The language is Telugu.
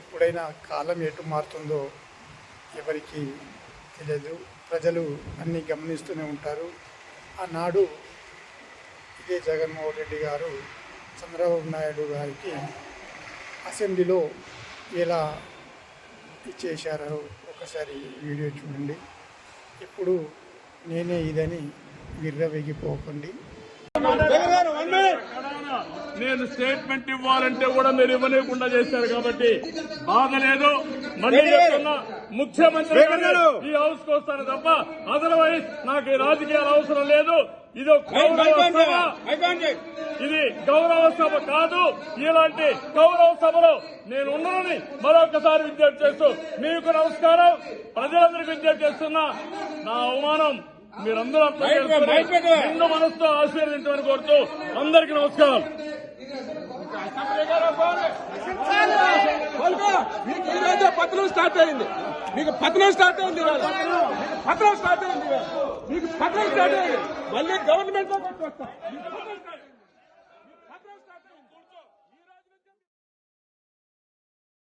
ఎప్పుడైనా కాలం ఎటు మారుతుందో ఎవరికి తెలియదు. ప్రజలు అన్నీ గమనిస్తూనే ఉంటారు. ఆనాడు ఇదే జగన్మోహన్ రెడ్డి గారు చంద్రబాబు నాయుడు గారికి అసెంబ్లీలో ఎలా ఇచ్చేశారో ఒకసారి వీడియో చూడండి. ఇప్పుడు నేనే ఇదని విర్రవేగిపోకండి. నేను స్టేట్మెంట్ ఇవ్వాలంటే కూడా మీరు ఇవ్వలేకుండా చేశారు కాబట్టి బాధ లేదు. మళ్ళీ చెప్తున్నా ముఖ్యమంత్రి ఈ హౌస్కు వస్తాను తప్ప అదర్వైజ్ నాకు ఈ రాజకీయాలు అవసరం లేదు. ఇది ఇది గౌరవ సభ కాదు. ఇలాంటి గౌరవ సభలో నేను ఉన్నానని మరొకసారి విజ్ఞప్తి చేస్తూ మీకు నమస్కారం. ప్రజలందరికీ విజ్ఞప్తి చేస్తున్నా నా అవమానం మీరందరూ నిండు మనసుతో ఆశీర్వదించమని కోరుతూ అందరికీ నమస్కారం. మీకు ఈ రోజే పతనం స్టార్ట్ అయింది. మీకు పతనం స్టార్ట్ అయింది. పతనం స్టార్ట్ అయింది. మీకు పతనం స్టార్ట్ అయింది మళ్ళీ గవర్నమెంట్లో కొట్టుకొస్తాం